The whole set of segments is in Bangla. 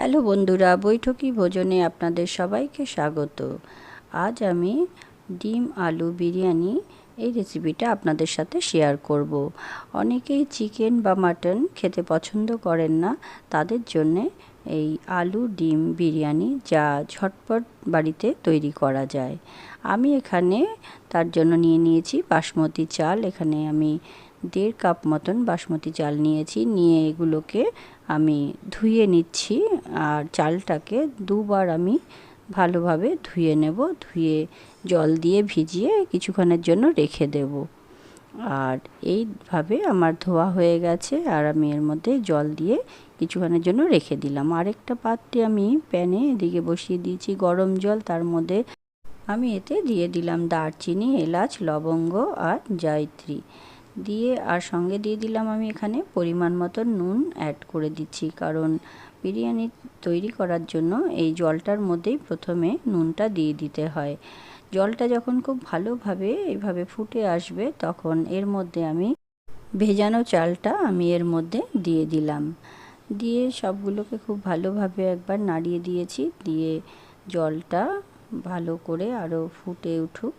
হ্যালো বন্ধুরা, বৈঠকি ভোজনে আপনাদের সবাইকে স্বাগত আজ আমি ডিম, আলু, বিরিয়ানি এই রেসিপিটা আপনাদের সাথে শেয়ার করব। অনেকেই চিকেন বা মাটন খেতে পছন্দ করেন না, তাদের জন্যে এই আলু, ডিম, বিরিয়ানি যা ঝটপট বাড়িতে তৈরি করা যায় আমি এখানে তার জন্য নিয়ে নিয়েছি বাসমতি চাল, এখানে আমি দেড় কাপ মতন বাসমতি চাল নিয়েছি। নিয়ে এগুলোকে আমি ধুয়ে নিচ্ছি আর চালটাকে দুবার আমি ভালোভাবে ধুয়ে নেব। ধুয়ে জল দিয়ে ভিজিয়ে কিছুক্ষণের জন্য রেখে দেব। আর এইভাবে আমার ধোয়া হয়ে গেছে আর আমি এর মধ্যে জল দিয়ে কিছুক্ষণের জন্য রেখে দিলাম। আরেকটা পাত্রে আমি প্যানে এদিকে বসিয়ে দিয়েছি গরম জল। তার মধ্যে আমি এতে দিয়ে দিলাম দারচিনি, এলাচ, লবঙ্গ আর জয়ত্রী। দিয়ে আর সঙ্গে দিয়ে দিলাম আমি এখানে পরিমাণ মতো নুন অ্যাড করে দিচ্ছি। কারণ বিরিয়ানি তৈরি করার জন্য এই জলটার মধ্যেই প্রথমে নুনটা দিয়ে দিতে হয়। জলটা যখন খুব ভালোভাবে এইভাবে ফুটে আসবে তখন এর মধ্যে আমি ভেজানো চালটা আমি এর মধ্যে দিয়ে দিলাম। দিয়ে সবগুলোকে খুব ভালোভাবে একবার নাড়িয়ে দিয়েছি। দিয়ে জলটা ভালো করে আরও ফুটে উঠুক।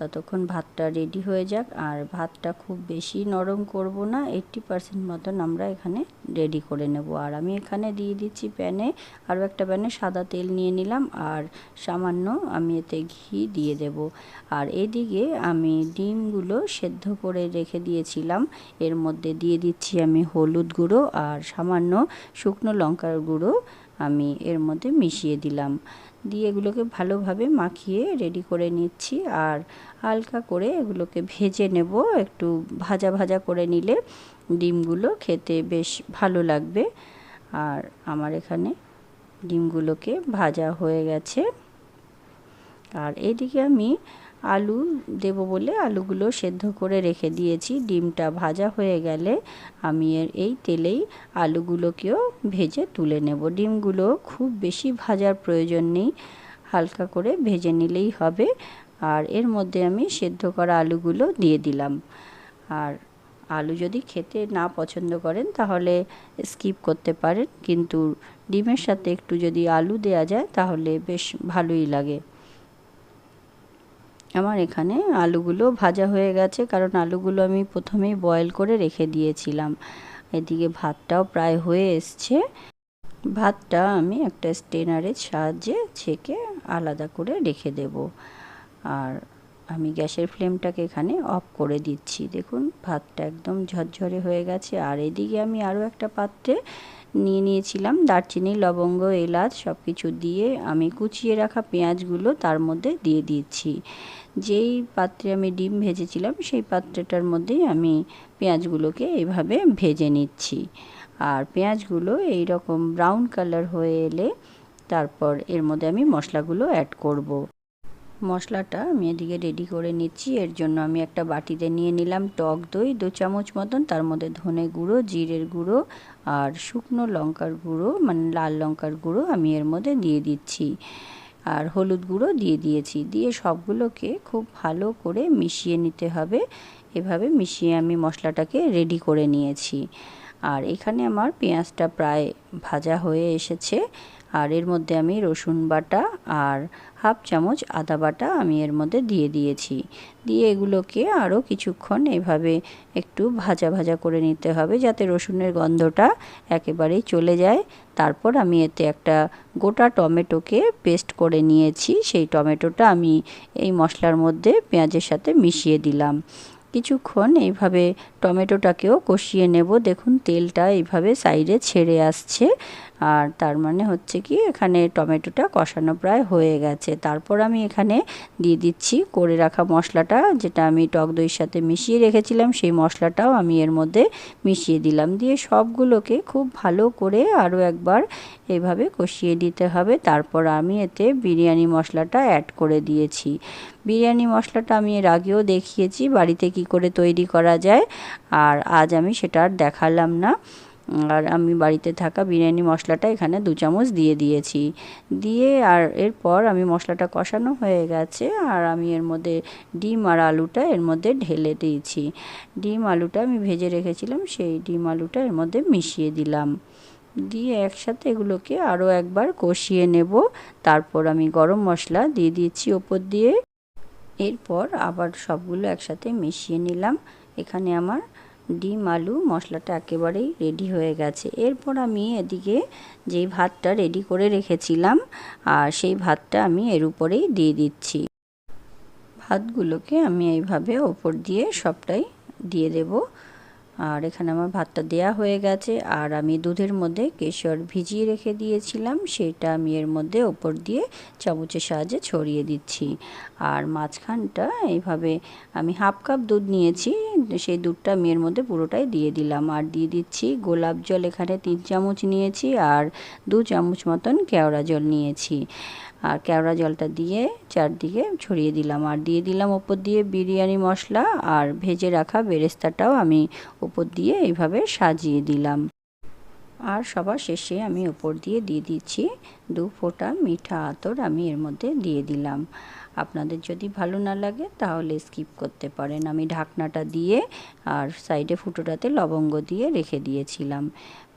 ততক্ষণ ভাতটা রেডি হয়ে যাক। আর ভাতটা খুব বেশি নরম করব না এইট্টি পারসেন্ট মতন আমরা এখানে রেডি করে নেব। আর আমি এখানে দিয়ে দিচ্ছি প্যানে আরও একটা প্যানে সাদা তেল নিয়ে নিলাম আর সামান্য আমি এতে ঘি দিয়ে দেব। আর এদিকে আমি ডিমগুলো সেদ্ধ করে রেখে দিয়েছিলাম। এর মধ্যে দিয়ে দিচ্ছি আমি হলুদ গুঁড়ো আর সামান্য শুকনো লঙ্কার গুঁড়ো। আমি এর মধ্যে মিশিয়ে দিলাম। দিয়ে এগুলোকে ভালোভাবে মাখিয়ে রেডি করে নিচ্ছি। আর হালকা করে এগুলোকে ভেজে নেব। একটু ভাজা ভাজা করে নিলে ডিমগুলো খেতে বেশ ভালো লাগবে। আর আমার এখানে ডিমগুলোকে ভাজা হয়ে গেছে। আর এদিকে আমি আলু দেব বলে আলুগুলো সেদ্ধ করে রেখে দিয়েছি। ডিমটা ভাজা হয়ে গেলে আমি এর এই তেলেই আলুগুলোকেও ভেজে তুলে নেব। ডিমগুলো খুব বেশি ভাজার প্রয়োজন নেই, হালকা করে ভেজে নিলেই হবে। আর এর মধ্যে আমি সেদ্ধ করা আলুগুলো দিয়ে দিলাম। আর আলু যদি খেতে না পছন্দ করেন তাহলে স্কিপ করতে পারেন, কিন্তু ডিমের সাথে একটু যদি আলু দেয়া যায় তাহলে বেশ ভালোই লাগে। আমার এখানে আলুগুলো ভাজা হয়ে গেছে, কারণ আলুগুলো আমি প্রথমেই বয়েল করে রেখে দিয়েছিলাম। এদিকে ভাতটাও প্রায় হয়ে এসছে। ভাতটা আমি একটা স্টেনারের সাহায্যে ছেঁকে আলাদা করে রেখে দেব। আর আমি গ্যাসের ফ্লেমটাকে এখানে অফ করে দিচ্ছি। দেখুন, ভাতটা একদম ঝরঝরে হয়ে গেছে। আর এদিকে আমি আরও একটা পাত্রে নিয়ে নিয়েছিলাম দারচিনি, লবঙ্গ, এলাচ সব কিছু দিয়ে আমি কুচিয়ে রাখা পেঁয়াজগুলো তার মধ্যে দিয়ে দিচ্ছি। যেই পাত্রে আমি ডিম ভেজেছিলাম, সেই পাত্রটার মধ্যেই আমি পেঁয়াজগুলোকে এভাবে ভেজে নিচ্ছি। আর পেঁয়াজগুলো এই রকম ব্রাউন কালার হয়ে এলে তারপর এর মধ্যে আমি মশলাগুলো অ্যাড করব। মশলাটা আমি এদিকে রেডি করে নিচ্ছি। এর জন্য আমি একটা বাটিতে নিয়ে নিলাম টক দই, দু চামচ মতন। তার মধ্যে ধনে গুঁড়ো, জিরের গুঁড়ো আর শুকনো লঙ্কার গুঁড়ো মানে লাল লঙ্কার গুঁড়ো আমি এর মধ্যে দিয়ে দিচ্ছি। আর হলুদ গুঁড়ো দিয়ে দিয়েছি। দিয়ে সবগুলোকে খুব ভালো করে মিশিয়ে নিতে হবে। এভাবে মিশিয়ে আমি মশলাটাকে রেডি করে নিয়েছি। আর এখানে আমার পেঁয়াজটা প্রায় ভাজা হয়ে এসেছে। আর এর মধ্যে আমি রসুন বাটা আর হাফ চামচ আদা বাটা আমি এর মধ্যে দিয়ে দিয়েছি। দিয়ে এগুলোকে আরও কিছুক্ষণ এভাবে একটু ভাজা ভাজা করে নিতে হবে যাতে রসুনের গন্ধটা একেবারেই চলে যায়। তারপর আমি এতে একটা গোটা টমেটোকে পেস্ট করে নিয়েছি। সেই টমেটোটা আমি এই মশলার মধ্যে পেঁয়াজের সাথে মিশিয়ে দিলাম। কিছুক্ষণ এইভাবে টমেটোটাকেও কষিয়ে নেব। দেখুন, তেলটা এইভাবে সাইডে ছেড়ে আসছে। আর তার মানে হচ্ছে কি, এখানে টমেটোটা কষানো প্রায় হয়ে গেছে। তারপর আমি এখানে দিয়ে দিচ্ছি, করে রাখা মশলাটা, যেটা আমি টক দইয়ের সাথে মিশিয়ে রেখেছিলাম, সেই মশলাটাও আমি এর মধ্যে মিশিয়ে দিলাম। দিয়ে সবগুলোকে খুব ভালো করে আরও একবার এইভাবে কষিয়ে দিতে হবে। তারপর আমি এতে বিরিয়ানি মশলাটা অ্যাড করে দিয়েছি। বিরিয়ানি মশলাটা আমি এর আগেও দেখিয়েছি, বাড়িতে কি করে তৈরি করা যায়, আর আজ আমি সেটা আর দেখালাম না। আর আমি বাড়িতে থাকা বিরিয়ানি মশলাটা এখানে দু চামচ দিয়ে দিয়েছি। দিয়ে আর এরপর আমি মশলাটা কষানো হয়ে গেছে, আর আমি এর মধ্যে ডিম আর আলুটা এর মধ্যে ঢেলে দিয়েছি। ডিম আলুটা আমি ভেজে রেখেছিলাম, সেই ডিম আলুটা এর মধ্যে মিশিয়ে দিলাম। দিয়ে একসাথে এগুলোকে আরও একবার কষিয়ে নেব। তারপর আমি গরম মশলা দিয়ে দিয়েছি ওপর দিয়ে। এরপর আবার সবগুলো একসাথে মিশিয়ে নিলাম। এখানে আমার ডিম, আলু, মশলাটা একেবারেই রেডি হয়ে গেছে। এরপর আমি এদিকে যেই ভাতটা রেডি করে রেখেছিলাম, আর সেই ভাতটা আমি এর উপরেই দিয়ে দিচ্ছি। ভাতগুলোকে আমি এইভাবে ওপর দিয়ে সবটাই দিয়ে দেব। আর এখানে আমার ভাতটা দেয়া হয়ে গেছে। আর আমি দুধের মধ্যে কেশর ভিজিয়ে রেখে দিয়েছিলাম। সেটা আমি এর মধ্যে ওপর দিয়ে চামচের সাহায্যে ছড়িয়ে দিচ্ছি। আর মাঝখানটা এইভাবে আমি হাফ কাপ দুধ নিয়েছি। সেই দুধটা আমি এর মধ্যে পুরোটাই দিয়ে দিলাম। আর দিয়ে দিচ্ছি গোলাপ জল। এখানে তিন চামচ নিয়েছি। আর দু চামচ মতন কেওড়া জল নিয়েছি। আর কেওড়া জলটা দিয়ে চারদিকে ছড়িয়ে দিলাম। আর দিয়ে দিলাম ওপর দিয়ে বিরিয়ানি মশলা আর ভেজে রাখা বেরেস্তাটাও আমি ওপর দিয়ে এইভাবে সাজিয়ে দিলাম। আর সবার শেষে আমি ওপর দিয়ে দিয়ে দিচ্ছি দু ফোঁটা মিঠা আতর আমি এর মধ্যে দিয়ে দিলাম। আপনাদের যদি ভালো না লাগে তাহলে স্কিপ করতে পারেন। আমি ঢাকনাটা দিয়ে আর সাইডে ফুটোটাতে লবঙ্গ দিয়ে রেখে দিয়েছিলাম।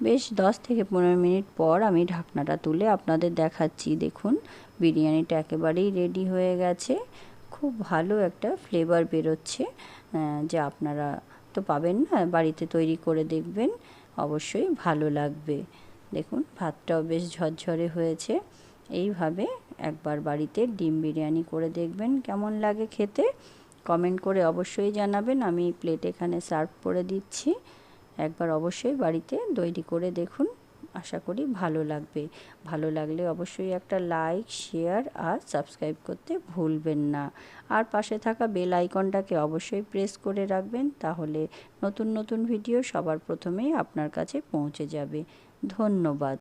বেশ দশ থেকে পনেরো মিনিট পর আমি ঢাকনাটা তুলে আপনাদের দেখাচ্ছি। দেখুন, বিরিয়ানিটা একেবারেই রেডি হয়ে গেছে। খুব ভালো একটা ফ্লেভার বেরোচ্ছে যা আপনারা তো পাবেন না, বাড়িতে তৈরি করে দেখবেন। অবশ্যই ভালো লাগবে। দেখুন, ভাতটাও বেশ ঝরঝরে হয়েছে। এইভাবে একবার বাড়িতে ডিম বিরিয়ানি করে দেখবেন কেমন লাগে খেতে। কমেন্ট করে অবশ্যই জানাবেন। আমি প্লেট এখানে সার্ভ করে দিচ্ছি। একবার অবশ্যই বাড়িতে তৈরি করে দেখুন। আশা করি ভালো লাগবে। ভালো লাগলে অবশ্যই একটা লাইক শেয়ার আর সাবস্ক্রাইব করতে ভুলবেন না। আর পাশে থাকা বেল আইকনটাকে অবশ্যই প্রেস করে রাখবেন, তাহলে নতুন নতুন ভিডিও সবার প্রথমেই আপনার কাছে পৌঁছে যাবে। ধন্যবাদ।